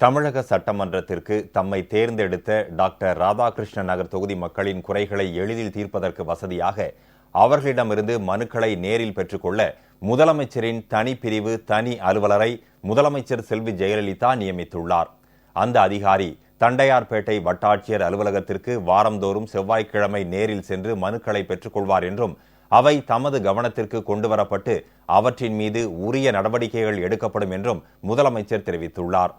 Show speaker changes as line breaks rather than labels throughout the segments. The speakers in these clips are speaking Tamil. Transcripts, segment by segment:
தமிழக சட்டமன்றத்திற்கு தம்மை தேர்ந்தெடுத்த டாக்டர் ராதாகிருஷ்ணன் நகர் தொகுதி மக்களின் குறைகளை எளிதில் தீர்ப்பதற்கு வசதியாக அவர்களிடமிருந்து மனுக்களை நேரில் பெற்றுக்கொள்ள முதலமைச்சரின் தனி பிரிவு தனி அலுவலரை முதலமைச்சர் செல்வி ஜெயலலிதா நியமித்துள்ளார். அந்த அதிகாரி தண்டையார்பேட்டை வட்டாட்சியர் அலுவலகத்திற்கு வாரந்தோறும் செவ்வாய்க்கிழமை நேரில் சென்று மனுக்களை பெற்றுக்கொள்வார் என்றும் அவை தமது கவனத்திற்கு கொண்டுவரப்பட்டு அவற்றின் மீது உரிய நடவடிக்கைகள் எடுக்கப்படும் என்றும் முதலமைச்சர் தெரிவித்துள்ளார்.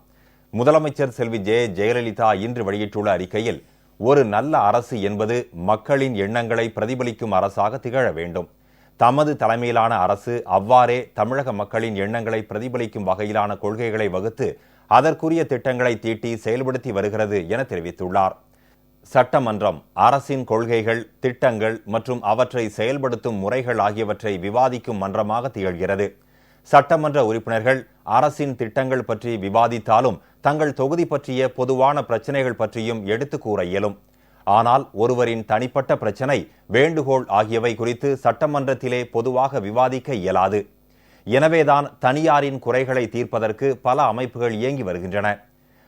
முதலமைச்சர் செல்வி ஜெ. ஜெயலலிதா இன்று வெளியிட்டுள்ள அறிக்கையில் ஒரு நல்ல அரசு என்பது மக்களின் எண்ணங்களை பிரதிபலிக்கும் அரசாக திகழ வேண்டும். தமது தலைமையிலான அரசு அவ்வாறே தமிழக மக்களின் எண்ணங்களை பிரதிபலிக்கும் வகையிலான கொள்கைகளை வகுத்து அதற்குரிய திட்டங்களை தீட்டி செயல்படுத்தி வருகிறது என தெரிவித்துள்ளார். சட்டமன்றம் அரசின் கொள்கைகள் திட்டங்கள் மற்றும் அவற்றை செயல்படுத்தும் முறைகள் ஆகியவற்றை விவாதிக்கும் மன்றமாக திகழ்கிறது. சட்டமன்ற உறுப்பினர்கள் அரசின் திட்டங்கள் பற்றி விவாதித்தாலும் தங்கள் தொகுதி பற்றிய பொதுவான பிரச்சனைகள் பற்றியும் எடுத்து கூற இயலும். ஆனால் ஒருவரின் தனிப்பட்ட பிரச்சனை வேண்டுகோள் ஆகியவை குறித்து சட்டமன்றத்திலே பொதுவாக விவாதிக்க இயலாது. எனவேதான் தனியாரின் குறைகளை தீர்ப்பதற்கு பல அமைப்புகள் இயங்கி வருகின்றன.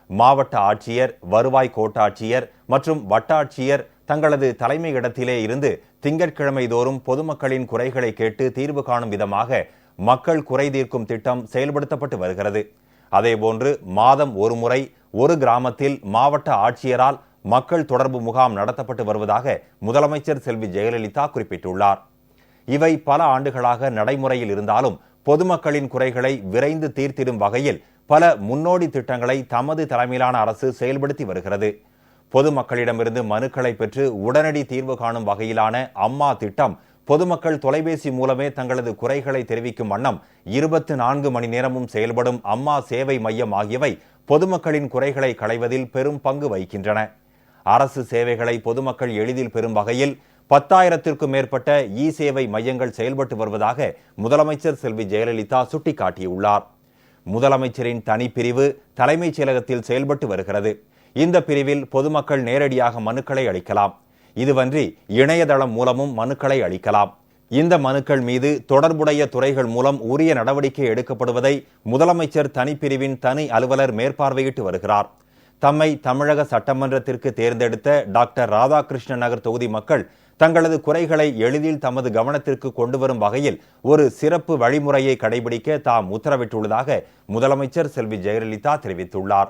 மாவட்ட ஆட்சியர் வருவாய் கோட்டாட்சியர் மற்றும் வட்டாட்சியர் தங்களது தலைமை இடத்திலே இருந்து திங்கட்கிழமை தோறும் பொதுமக்களின் குறைகளை கேட்டு தீர்வு காணும் விதமாக மக்கள் குறை தீர்க்கும் திட்டம் செயல்படுத்தப்பட்டு வருகிறது. அதேபோன்று மாதம் ஒரு முறை ஒரு கிராமத்தில் மாவட்ட ஆட்சியரால் மக்கள் தொடர்பு முகாம் நடத்தப்பட்டு வருவதாக முதலமைச்சர் செல்வி ஜெயலலிதா குறிப்பிட்டுள்ளார். இவை பல ஆண்டுகளாக நடைமுறையில் இருந்தாலும் பொதுமக்களின் குறைகளை விரைந்து தீர்த்திடும் வகையில் பல முன்னோடி திட்டங்களை தமது தலைமையிலான அரசு செயல்படுத்தி வருகிறது. பொதுமக்களிடமிருந்து மனுக்களை பெற்று உடனடி தீர்வு காணும் வகையிலான அம்மா திட்டம் பொதுமக்கள் தொலைபேசி மூலமே தங்களது குறைகளை தெரிவிக்கும் வண்ணம் இருபத்தி நான்கு மணி நேரமும் செயல்படும் அம்மா சேவை மையம் ஆகியவை பொதுமக்களின் குறைகளை களைவதில் பெரும் பங்கு வகிக்கின்றன. அரசு சேவைகளை பொதுமக்கள் எளிதில் பெறும் வகையில் பத்தாயிரத்திற்கும் மேற்பட்ட இ சேவை மையங்கள் செயல்பட்டு வருவதாக முதலமைச்சர் செல்வி ஜெயலலிதா சுட்டிக்காட்டியுள்ளார். முதலமைச்சரின் தனிப்பிரிவு தலைமைச் செயலகத்தில் செயல்பட்டு வருகிறது. இந்த பிரிவில் பொதுமக்கள் நேரடியாக மனுக்களை அளிக்கலாம். இதுவன்றி இணையதளம் மூலமும் மனுக்களை அளிக்கலாம். இந்த மனுக்கள் மீது தொடர்புடைய துறைகள் மூலம் உரிய நடவடிக்கை எடுக்கப்படுவதை முதலமைச்சர் தனிப்பிரிவின் தனி அலுவலர் மேற்பார்வையிட்டு வருகிறார். தம்மை தமிழக சட்டமன்றத்திற்கு தேர்ந்தெடுத்த டாக்டர் ராதாகிருஷ்ணன் நகர் தொகுதி மக்கள் தங்களது குறைகளை எளிதில் தமது கவனத்திற்கு கொண்டு வரும் வகையில் ஒரு சிறப்பு வழிமுறையை கடைபிடிக்க தாம் உத்தரவிட்டுள்ளதாக முதலமைச்சர் செல்வி ஜெயலலிதா தெரிவித்துள்ளார்.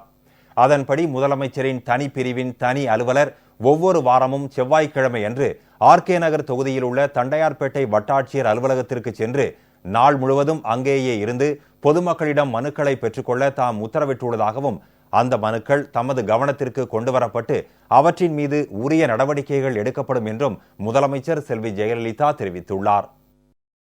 அதன்படி முதலமைச்சரின் தனிப்பிரிவின் தனி அலுவலர் ஒவ்வொரு வாரமும் செவ்வாய்க்கிழமை அன்று ஆர்கே நகர் தொகுதியில் உள்ள தண்டையார்பேட்டை வட்டாட்சியர் அலுவலகத்திற்கு சென்று நாள் முழுவதும் அங்கேயே இருந்து பொதுமக்களிடம் மனுக்களை பெற்றுக்கொள்ள தாம் உத்தரவிட்டுள்ளதாகவும் அந்த மனுக்கள் தமது கவனத்திற்கு கொண்டுவரப்பட்டு அவற்றின் மீது உரிய நடவடிக்கைகள் எடுக்கப்படும் என்றும் முதலமைச்சர் செல்வி ஜெயலலிதா தெரிவித்துள்ளார்.